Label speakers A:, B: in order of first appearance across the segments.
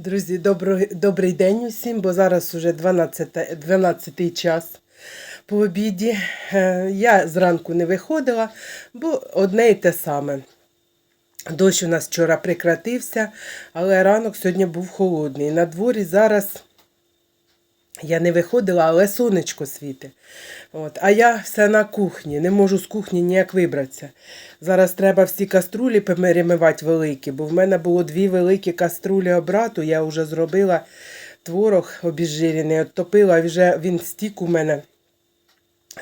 A: Друзі, добро, добрий день усім, бо зараз уже 12, 12 час по обіді. Е, Я зранку не виходила, бо одне і те саме. Дощ у нас вчора прекратився, але ранок сьогодні був холодний. На дворі зараз я не виходила, але сонечко світить. От. А я все на кухні, не можу з кухні ніяк вибратися. Зараз треба всі каструлі перемивати великі, бо в мене було дві великі каструлі обрату. Я вже зробила творог обезжирений, оттопила, вже він стік у мене.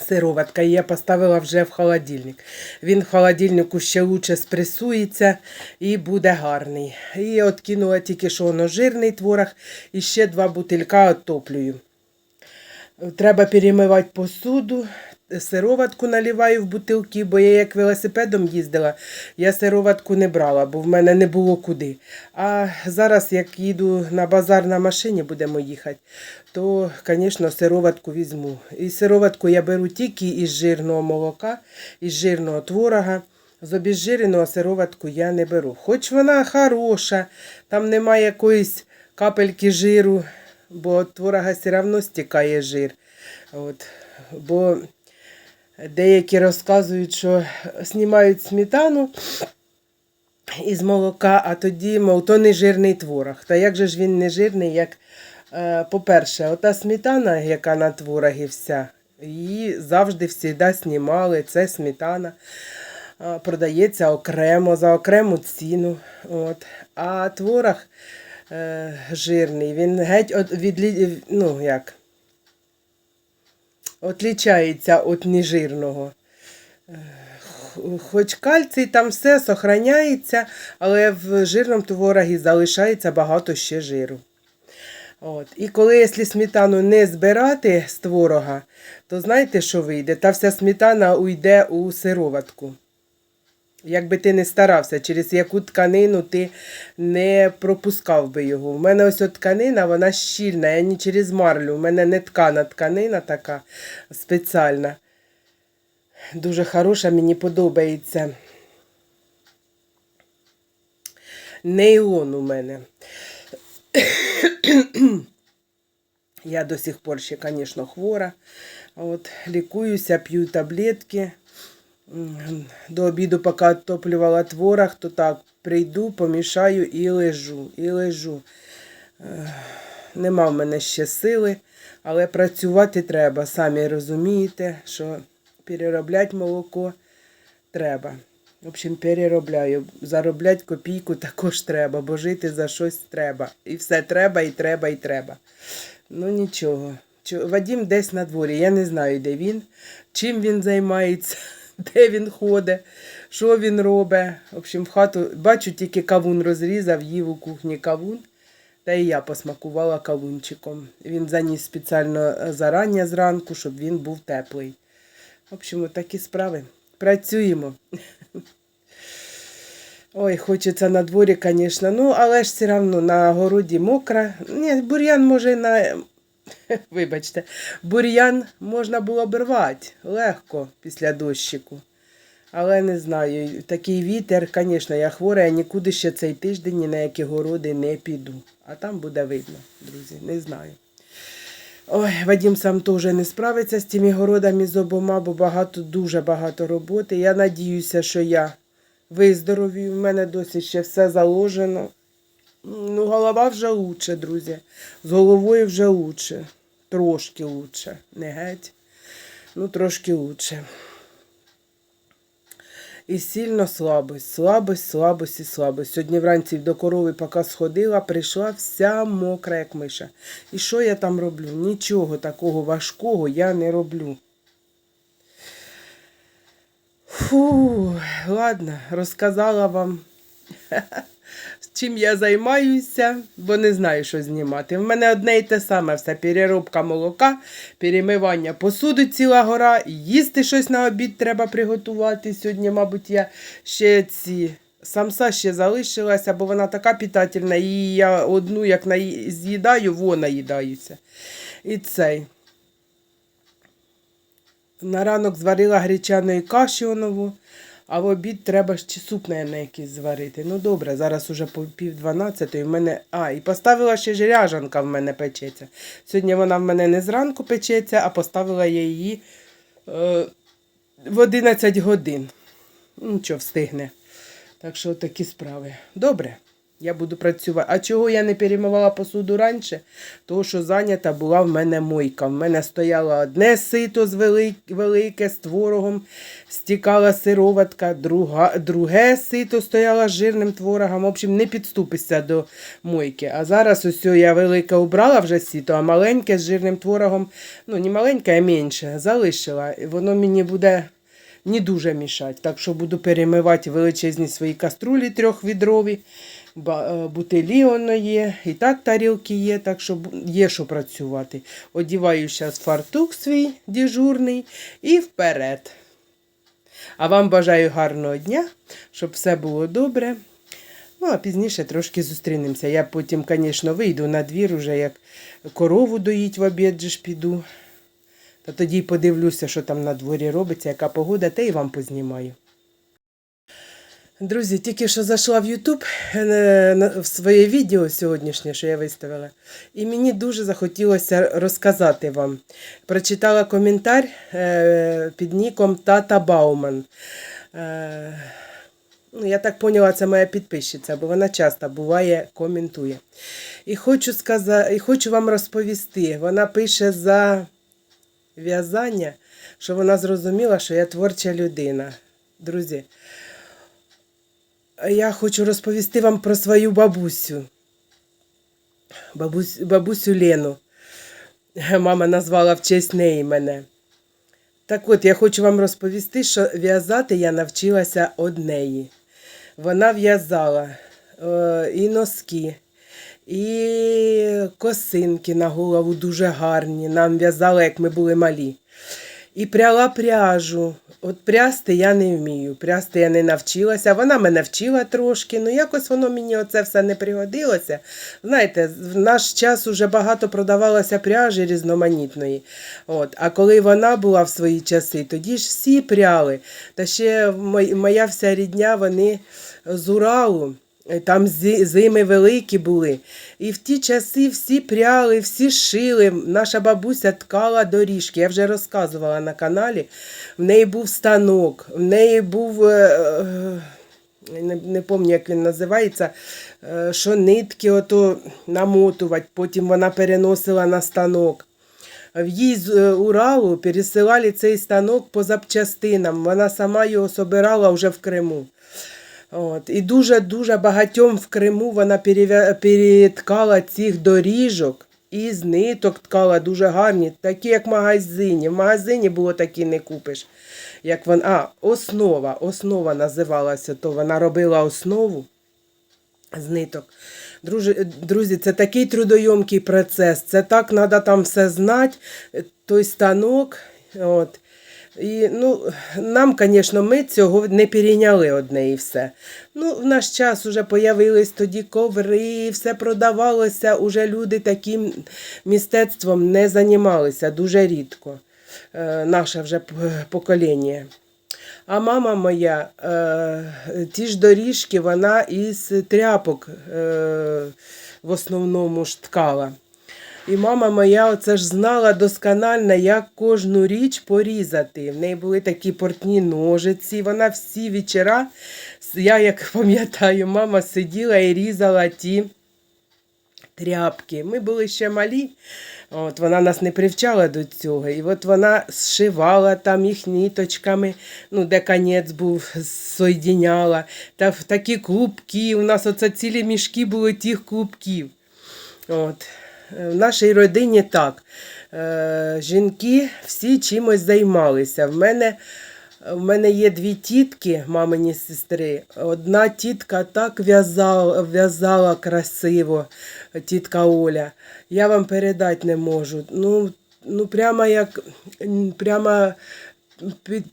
A: Сироватка, і я поставила вже в холодильник. Він в холодильнику ще лучше спресується і буде гарний. І от тільки що воно жирний творог, і ще два бутилька оттоплюю. Треба перемивати посуду, сироватку наливаю в бутилки, бо я як велосипедом їздила, я сироватку не брала, бо в мене не було куди. А зараз, як їду на базар на машині, будемо їхати, то, звісно, сироватку візьму. І сироватку я беру тільки із жирного молока, із жирного творога. З обезжиреного сироватку я не беру. Хоч вона хороша, там немає якоїсь капельки жиру, бо від творога все одно стікає жир. От. Бо деякі розказують, що знімають сметану із молока, а тоді, мов, то не жирний творог. Та як же ж він не жирний, як, е, по-перше, ота сметана, яка на творогі вся, її завжди завжди знімали. Це сметана. е, Продається окремо, за окрему ціну. От. А творог е, жирний, він геть от, від, ну, як, отлічається від нежирного. Хоч кальцій там все сохраняється, але в жирному творогі залишається багато ще жиру. От. І коли, якщо сметану не збирати з творога, то знаєте, що вийде? Та вся сметана уйде у сироватку. Якби ти не старався, через яку тканину ти не пропускав би його. У мене ось тканина, вона щільна, я не через марлю. У мене не ткана тканина така спеціальна. Дуже хороша, мені подобається. Нейлон у мене. Я до сих пор ще, звісно, хвора. От, лікуюся, п'ю таблетки. До обіду, поки відтоплювала творог, то так прийду, помішаю і лежу, і лежу. Нема в мене ще сили, але працювати треба. Самі розумієте, що переробляти молоко треба. В общем, переробляю. Заробляти копійку також треба, бо жити за щось треба. І все треба, і треба, і треба. Ну нічого. Чо- Вадім десь на дворі. Я не знаю, де він, чим він займається, де він ходить, що він робить. В общем, в хату бачу, тільки кавун розрізав, їв у кухні кавун. Та і я посмакувала кавунчиком. Він заніс спеціально е, зарання зранку, щоб він був теплий. В общем, такі справи. Працюємо. Ой, хочеться на дворі, звісно. Ну, але ж все одно на городі мокра. Ні, бур'ян може на. Вибачте, бур'ян можна було б рвати легко після дощику. Але не знаю, такий вітер, звісно, я хвора, я нікуди ще цей тиждень ні на які городи не піду. А там буде видно, друзі, не знаю. Ой, Вадим сам теж не справиться з тими городами з обома, бо багато, дуже багато роботи. Я надіюся, що я виздоровію. У мене досі ще все заложено. Ну, голова вже лучше, друзі. З головою вже лучше. Трошки лучше. Не геть. Ну, трошки лучше. І сильно слабость, слабость, слабость і слабость. Сьогодні вранці до корови, поки сходила, прийшла вся мокра, як миша. І що я там роблю? Нічого такого важкого я не роблю. Фу, ладно, розказала вам, чим я займаюся, бо не знаю, що знімати. В мене одне і те саме все: переробка молока, перемивання посуди ціла гора, їсти щось на обід треба приготувати. Сьогодні, мабуть, я ще ці. Самса ще залишилася, бо вона така питательна, і я одну, як з'їдаю, во наїдаюся. І цей. На ранок зварила гречаної каші онову, А в обід треба чи суп, наверное, якийсь зварити. Ну добре, зараз уже по пів дванадцятої в мене. А, і поставила ще ж ряжанка в мене печеться. Сьогодні вона в мене не зранку печеться, а поставила я її е, в 11 годин. Нічого встигне. Так що такі справи. Добре. Я буду працювати. А чого я не перемивала посуду раніше? Тому що зайнята була в мене мойка. В мене стояло одне сито з велик, велике з творогом, стікала сироватка, друга, друге сито стояло з жирним творогом. В общем, не підступишся до мойки. А зараз ось я велике убрала вже сито, а маленьке з жирним творогом, ну не маленьке, а менше, залишила. Воно мені буде не дуже мішати. Так що буду перемивати величезні свої каструлі трьохвідрові. Е, Бутилі воно є, і так тарілки є, так що є що працювати. Одіваю зараз фартук свій дежурний і вперед. А вам бажаю гарного дня, щоб все було добре. Ну, а пізніше трошки зустрінемося. Я потім, звісно, вийду на двір, уже як корову доїть в обід же ж піду. Та тоді подивлюся, що там на дворі робиться, яка погода, та й вам познімаю. Друзі, тільки що зайшла в Ютуб е, в своє відео сьогоднішнє, що я виставила, і мені дуже захотілося розказати вам. Прочитала коментар е, під ніком Тата Бауман. Е, ну, я так поняла, це моя підписчиця, бо вона часто буває, коментує. І хочу, сказати, і хочу вам розповісти, вона пише за в'язання, що вона зрозуміла, що я творча людина. Друзі, я хочу розповісти вам про свою бабусю. Бабусь, бабусю Лену. Мама назвала в честь неї мене. Так от, я хочу вам розповісти, що в'язати я навчилася однеї. Вона в'язала е, і носки, і косинки на голову дуже гарні. Нам в'язала, як ми були малі. І пряла пряжу. От прясти я не вмію. Прясти я не навчилася. Вона мене вчила трошки, ну якось воно мені оце все не пригодилося. Знаєте, в наш час уже багато продавалося пряжі різноманітної. От. А коли вона була в свої часи, тоді ж всі пряли. Та ще моя вся рідня, вони з Уралу. Е, Там зими великі були. І в ті часи всі пряли, всі шили. Наша бабуся ткала доріжки. Я вже розказувала на каналі. В неї був станок, в неї був. е, е, Не, не пам'ятаю, як він називається, що нитки ото намотувати, потім вона переносила на станок. В їй з Уралу пересилали цей станок по запчастинам. Вона сама його собирала вже в Криму. От. І дуже-дуже багатьом в Криму вона переткала цих доріжок і з ниток ткала дуже гарні, такі, як в магазині. В магазині було такі не купиш. Як вона... А, основа, основа називалася, то вона робила основу з ниток. Друзі, друзі, це такий трудойомкий процес. Це так треба там все знати, той станок. От. І, ну, нам, звісно, ми цього не перейняли одне і все. Ну, в наш час вже появились тоді коври, все продавалося, уже люди таким мистецтвом не займалися дуже рідко. Е, наше вже покоління. А мама моя, е, ті ж доріжки, вона із тряпок е, в основному ж ткала. І мама моя оце ж знала досконально, як кожну річ порізати. В неї були такі портні ножиці. Вона всі вечора, я як пам'ятаю, мама сиділа і різала ті тряпки. Ми були ще малі, от, вона нас не привчала до цього. І от вона зшивала там їх ніточками, ну, де конець був, соєдиняла. Та в такі клубки. У нас оце цілі мішки були тих клубків. От. Е, В нашій родині так. Е, жінки всі чимось займалися. В мене, в мене є дві тітки, мамині сестри. Одна тітка так в'язала, в'язала красиво, тітка Оля. Я вам передати не можу. Ну, ну прямо як прямо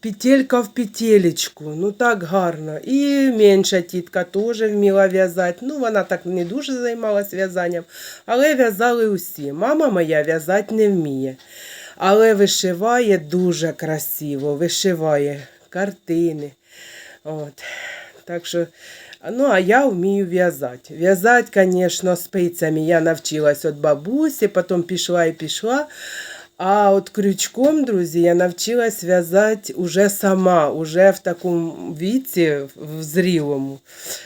A: петелька в петелечку. Ну так гарно. І менша тітка теж вміла в'язати. Ну, вона так не дуже займалась в'язанням, але в'язали усі. Мама моя в'язати не вміє. Але вишиває дуже красиво, вишиває картини. От. Так що, ну, а я вмію в'язати. В'язати, звісно, спицями я навчилась від бабусі, потім пішла і пішла. А от крючком, друзі, я навчилась в'язати уже сама, уже в такому віці, в зрілому.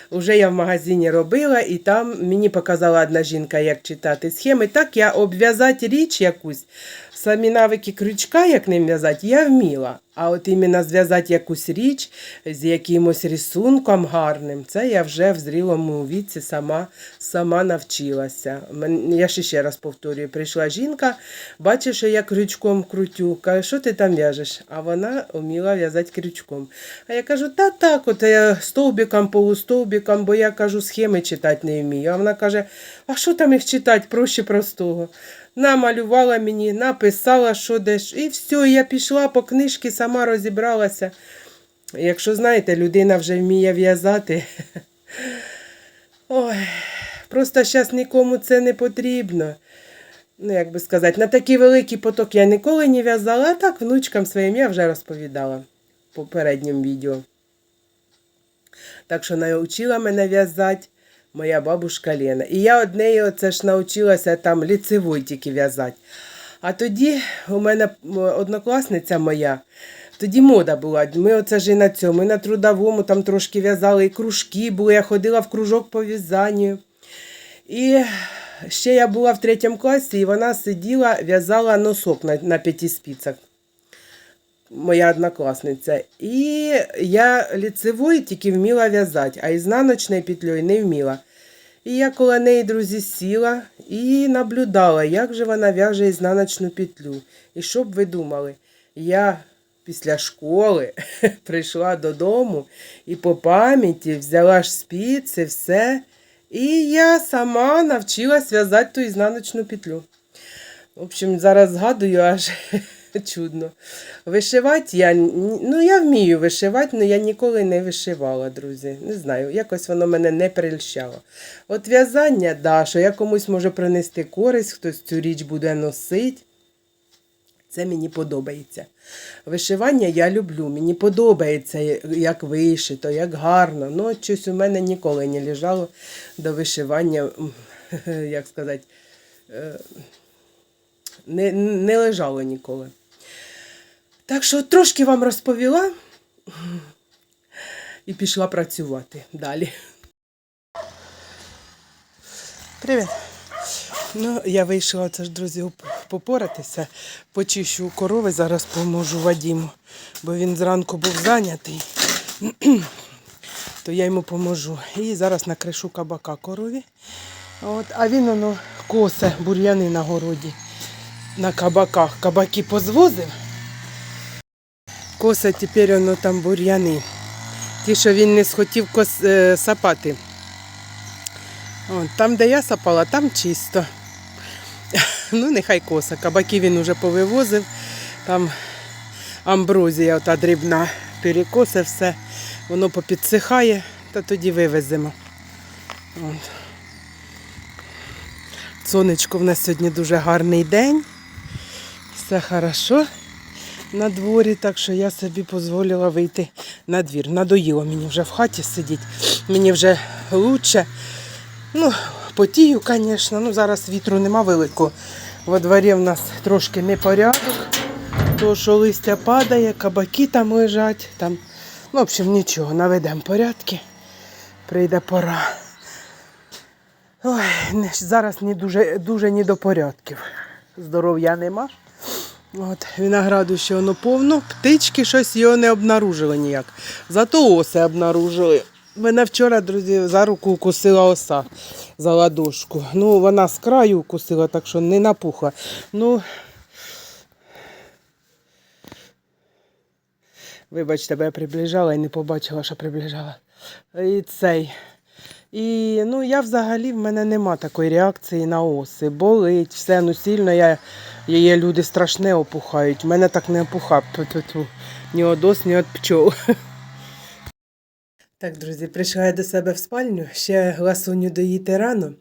A: Уже я в магазині робила, і там мені показала одна жінка, як читати схеми. Так я обв'язати річ якусь, самі навики крючка, як ним в'язати, я вміла. А от іменно зв'язати якусь річ з якимось рисунком гарним, це я вже в зрілому віці сама, сама навчилася. Я ще ще раз повторюю, прийшла жінка, бачить, що я крючком крутю, каже, що ти там в'яжеш? А вона вміла в'язати крючком. А я кажу, та так, от я стовбиком, полустовбиком, бо я кажу, схеми читати не вмію. А вона каже, а що там їх читати, проще простого. Намалювала мені, написала, що деш, і все, я пішла по книжці, сама розібралася. Якщо знаєте, людина вже вміє в'язати. Ой, просто зараз нікому це не потрібно. Ну, як би сказати, на такий великий поток я ніколи не в'язала, а так внучкам своїм я вже розповідала в попередньому відео. Так що навчила мене в'язати моя бабушка Лена. І я од неї оце ж навчилася там ліцевой тільки в'язати. А тоді у мене однокласниця моя, тоді мода була. Ми оце ж і на цьому, і на трудовому там трошки в'язали, і кружки були. Я ходила в кружок по в'язанню. І ще я була в третьому класі, і вона сиділа, в'язала носок на, на п'яти спицях. Моя однокласниця. І я ліцевою тільки вміла в'язати, а ізнаночною петлею не вміла. І я коло неї, друзі, сіла і наблюдала, як же вона в'яже ізнаночну петлю. І що б ви думали, я після школи прийшла додому і по пам'яті взяла ж спиці, все. І я сама навчилась в'язати ту ізнаночну петлю. В общем, зараз згадую аж чудно. Вишивати я, ну, я вмію вишивати, але я ніколи не вишивала, друзі. Не знаю, якось воно мене не прельщало. От в'язання, да, що я комусь можу принести користь, хтось цю річ буде носити. Це мені подобається. Вишивання я люблю. Мені подобається, як вишито, як гарно. Ну, щось у мене ніколи не лежало до вишивання, як сказати, е, не, не лежало ніколи. Так що трошки вам розповіла і пішла працювати далі. Привіт. Ну, я вийшла, це ж, друзі, попоратися. Почищу корови, зараз поможу Вадіму, бо він зранку був зайнятий, то я йому поможу. І зараз накришу кабака корові. От, а він воно косе бур'яни на городі, на кабаках. Кабаки позвозив. Коса тепер воно там бур'яни. Ті, що він не схотів кос, е, сапати. От, там, де я сапала, там чисто. Ну, нехай коса. Кабаки він уже повивозив. Там амброзія, ота дрібна, перекосе все. Воно попідсихає, та тоді вивеземо. От. Сонечко в нас сьогодні дуже гарний день. Все хорошо на дворі, так що я собі дозволила вийти на двір. Надоїло мені вже в хаті сидіти. Мені вже краще. Ну, потію, звісно. Ну, зараз вітру нема великого. Во дворі в нас трошки непорядок. То, що листя падає, кабаки там лежать. Там, ну, в общем, нічого, наведемо порядки. Прийде пора. Ой, зараз не дуже, дуже не до порядків. Здоров'я нема. От, винограду ще воно повно. Птички щось його не обнаружили ніяк. Зато оси обнаружили. Мене вчора, друзі, за руку укусила оса за ладошку. Ну, вона з краю укусила, так що не напухла. Ну, вибачте, бо я приближала і не побачила, що приближала. І цей. І ну, я взагалі в мене нема такої реакції на оси. Болить, все ну сильно я, її люди страшне опухають. У мене так не опуха. Ту-ту-ту. Ні од ос, ні від пчол. Так, друзі, прийшла я до себе в спальню, ще ласуню доїти рано.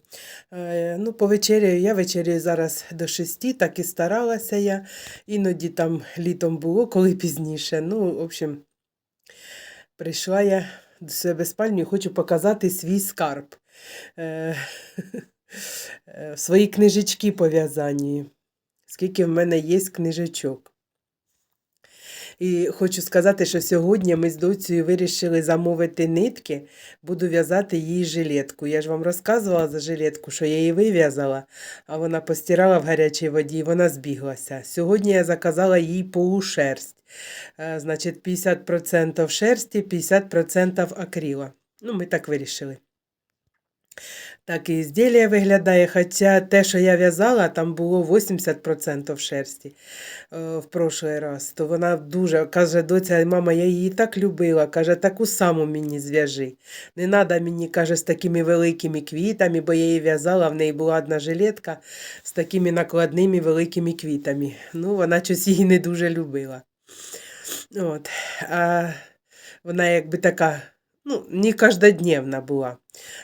A: Е, ну, повечеряю, я вечеряю зараз до шести, так і старалася я. Іноді там літом було, коли пізніше. Ну, в общем, Прийшла я себе спальню і хочу показати свій скарб. Е, е, свої книжечки пов'язані. Скільки в мене є книжечок. І хочу сказати, що сьогодні ми з доцею вирішили замовити нитки, буду в'язати їй жилетку. Я ж вам розказувала за жилетку, що я її вив'язала, а вона постирала в гарячій воді і вона збіглася. Сьогодні я заказала їй полушерсть. Е, Значить, 50% шерсті, 50% акрила. Ну, ми так вирішили. Так і ізділля виглядає, хоча те, що я в'язала, там було 80% шерсті е, в прошлий раз. То вона дуже каже, доця, мама, я її так любила. Каже, таку саму мені зв'яжи. Не треба мені, каже, з такими великими квітами, бо я її в'язала, в неї була одна жилетка з такими накладними великими квітами. Ну, вона щось її не дуже любила. От. А вона якби така, ну, не кожнодневна була.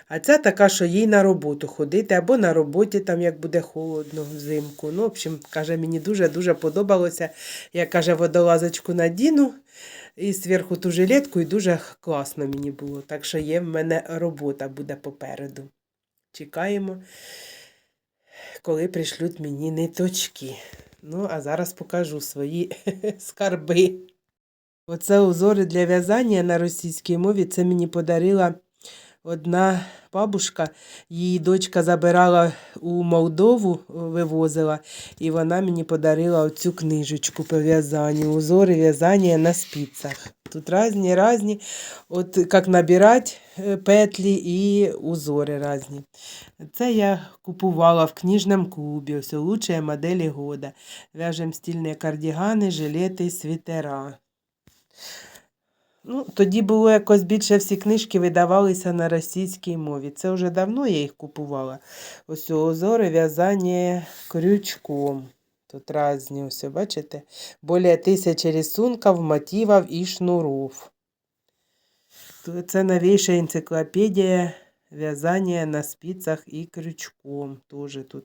A: А ця така, що їй на роботу ходити, або на роботі, там як буде холодно взимку. Ну, в общем, каже, мені дуже-дуже подобалося. Я каже, водолазочку надіну і зверху ту жилетку, і дуже класно мені було. Так що є в мене робота буде попереду. Чекаємо, коли прийшлють мені ниточки. Ну, а зараз покажу свої скарби. Оце узори для в'язання на російській мові. Це мені подарила одна бабушка. Її дочка забирала у Молдову, вивозила, і вона мені подарила оцю книжечку по в'язанню. Узори в'язання на спицях. Тут різні, різні, от як набирати е, петлі і узори різні. Це я купувала в книжному клубі. Ось лучші моделі года. В'яжемо стільні кардігани, жилети, світера. Ну, тоді було якось більше всі книжки видавалися на російській мові. Це вже давно я їх купувала. Ось узори в'язання крючком. Тут різні, ось, бачите? Более тисячі рисунків, мотивів і шнуров. Це новейша енциклопедія в'язання на спицях і крючком. Тоже тут.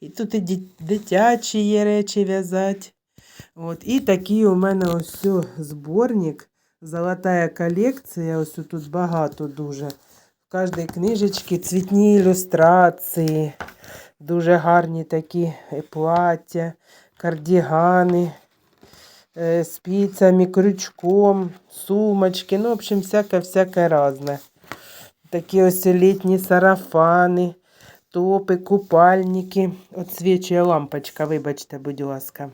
A: І тут і дитячі речі в'язати. От. І такий у мене ось зборник. Золотая колекція. Ось тут багато дуже. В кожній книжечці цвітні ілюстрації. Дуже гарні такі е, плаття, кардігани е, спицями, крючком, сумочки. Ну, в общем, всяке-всяке разне. Такі ось літні сарафани, топи, купальники. Отсвічує лампочка, вибачте, будь ласка.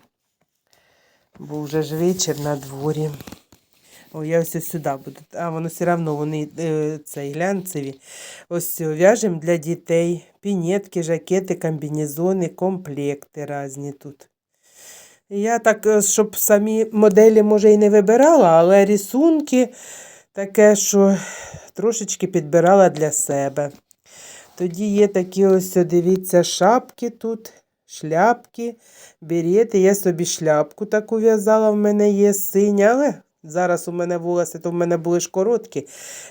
A: Бо вже ж вечір на дворі. О, я ось сюди буду. А воно все одно вони е, цей глянцеві. Ось в'яжемо для дітей. Пінетки, жакети, комбінезони, комплекти різні тут. Я так, е, щоб самі моделі, може, і не вибирала, але рисунки таке, що трошечки підбирала для себе. Тоді є такі ось, дивіться, шапки тут, шляпки, берети. Я собі шляпку таку в'язала, в мене є синя, але зараз у мене волоси, то в мене були ж короткі,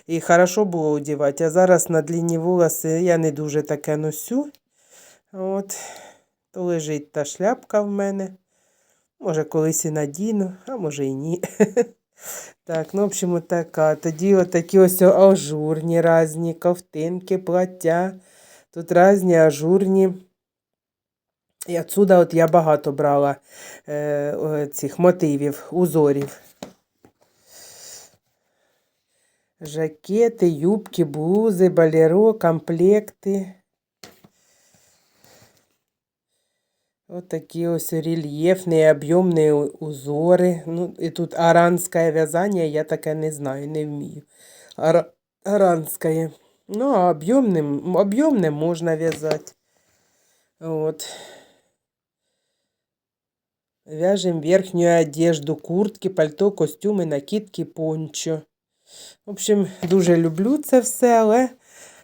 A: і хорошо було одягати. А зараз на длінні волоси я не дуже таке носю. От, то лежить та шляпка в мене. Може, колись і надіну, а може і ні. Так, ну, в общем, от така. Тоді отакі ось ажурні різні ковтинки, плаття. Тут різні ажурні. І отсюда от я багато брала е, цих мотивів, узорів. Жакети, юбки, блузи, балеро, комплекти. Ось такі ось рельєфні, об'ємні узори. Ну, і тут аранське в'язання, я таке не знаю, не вмію. Ара... Аранське. Ну, а об'ємним, об'ємне можна в'язати. От. Вяжем верхню одежду, куртки, пальто, костюми, накидки, пончо. В общем, дуже люблю це все, але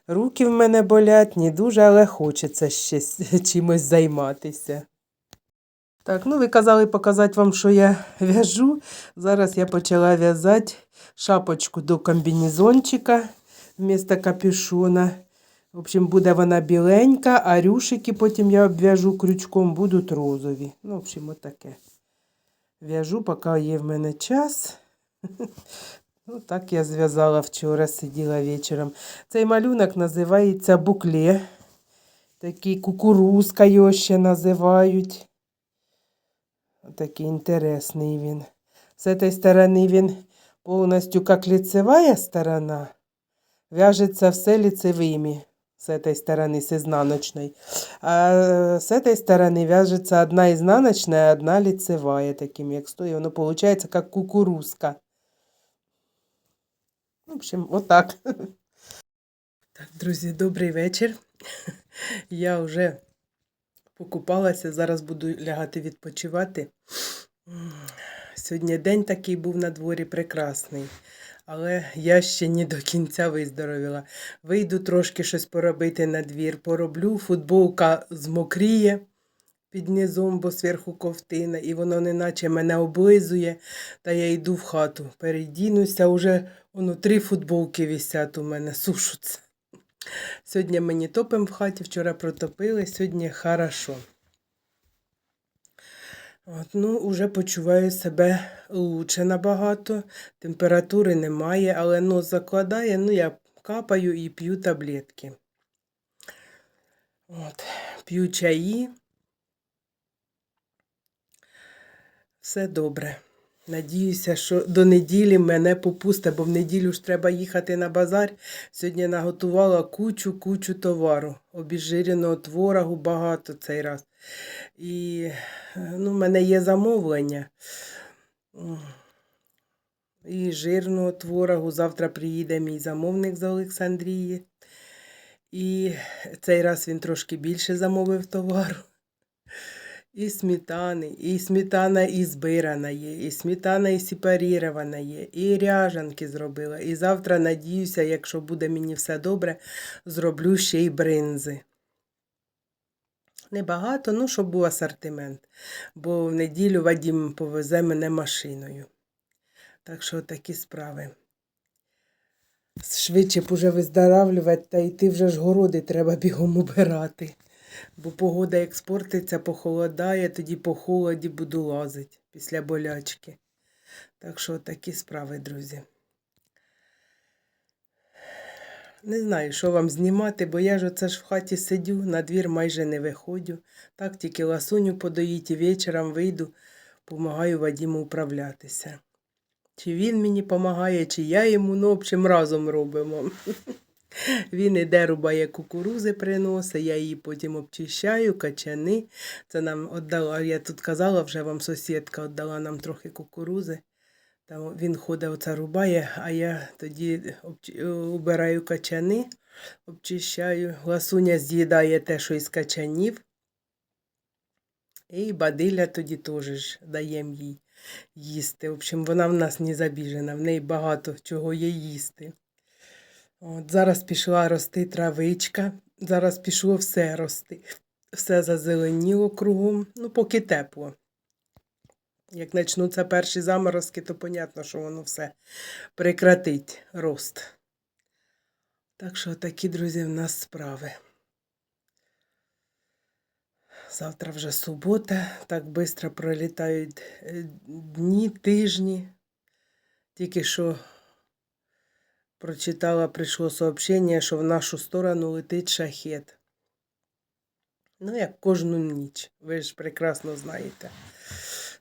A: руки в мене болять не дуже, але хочеться ще чимось займатися. Так, ну ви казали показати вам, що я в'яжу. Зараз я почала в'язати шапочку до комбінезончика вмісто капюшона. В общем, буде вона біленька, а рюшики потім я обв'яжу крючком, будуть розові. Ну, в общем, отаке. В'яжу, поки є в мене час. Ну, так я зв'язала вчора, сиділа вечором. Цей малюнок називається букле. Такий кукурузка його ще називають. Такий інтересний він. З цієї сторони він повністю як лицевая сторона. Вяжется все лицевыми с этой стороны, с изнаночной. А с этой стороны вяжется одна изнаночная, одна лицевая, таким як стоит. Воно получается как кукурузка. В общем, вот так. Так, друзі, добрий вечір. Я вже покупалася, зараз буду лягати відпочивати. Сьогодні день такий був на дворі прекрасний, але я ще не до кінця виздоровіла. Вийду трошки щось поробити на двір, пороблю, футболка змокріє під низом, бо зверху ковтина, і воно неначе мене облизує, та я йду в хату, передінуся, уже воно три футболки висять у мене, сушуться. Сьогодні мені топим в хаті, вчора протопили, сьогодні хорошо. От, ну, уже почуваю себе лучше набагато. Температури немає, але нос закладає, ну я капаю і п'ю таблетки. От, п'ю чаї. Все добре. Надіюся, що до неділі мене попусте, бо в неділю ж треба їхати на базар. Сьогодні наготувала кучу, кучу товару. Обіжиреного творогу багато цей раз. І ну, в мене є замовлення. І жирного творогу. Завтра приїде мій замовник з Олександрії. І цей раз він трошки більше замовив товару. І сметани, і сметана і збирана є, і сметана і сепарірована є, і ряжанки зробила. І завтра, надіюся, якщо буде мені все добре, зроблю ще й бринзи. Небагато, ну, щоб був асортимент. Бо в неділю Вадім повезе мене машиною. Так що такі справи. Швидше б уже виздоравлювати, та йти вже ж городи треба бігом убирати. Бо погода як спортиться, похолодає, тоді по холоді буду лазити після болячки. Так що такі справи, друзі. Не знаю, що вам знімати, бо я ж оце ж в хаті сидю, на двір майже не виходжу. Так тільки ласуню подоїть і вечором вийду, помагаю Вадіму управлятися. Чи він мені допомагає, чи я йому, ну, общем, разом робимо. Він іде, рубає кукурузи, приносить, я її потім обчищаю, качани. Це нам віддала, я тут казала, вже вам сусідка віддала нам трохи кукурузи. Там він ходить, оце рубає, а я тоді обчи- е, качани, обчищаю. Ласуня з'їдає те, що із качанів. І бадиля тоді теж даємо їй їсти. В общем, вона в нас не забіжена, в неї багато чого є їсти. От, зараз пішла рости травичка, зараз пішло все рости. Все зазеленіло кругом, ну, поки тепло. Як почнуться перші заморозки, то понятно, що воно все прекратить рост. Так що такі, друзі, в нас справи. Завтра вже субота, так швидко пролітають е, дні, тижні. Тільки що прочитала, прийшло сообщення, що в нашу сторону летить шахет. Ну, як кожну ніч, ви ж прекрасно знаєте.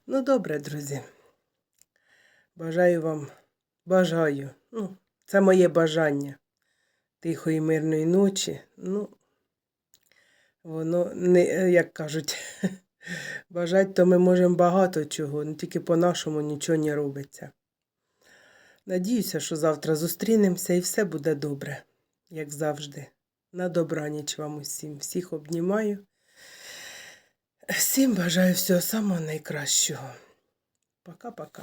A: Ну, добре, друзі. Бажаю вам, бажаю. Ну, це моє бажання тихої мирної ночі. Ну, воно не, як кажуть, бажать, то ми можемо багато чого, ну тільки по-нашому нічого не робиться. Надіюся, що завтра зустрінемося і все буде добре, як завжди. На добраніч вам усім. Всіх обнімаю. Всім бажаю всього самого найкращого. Пока-пока.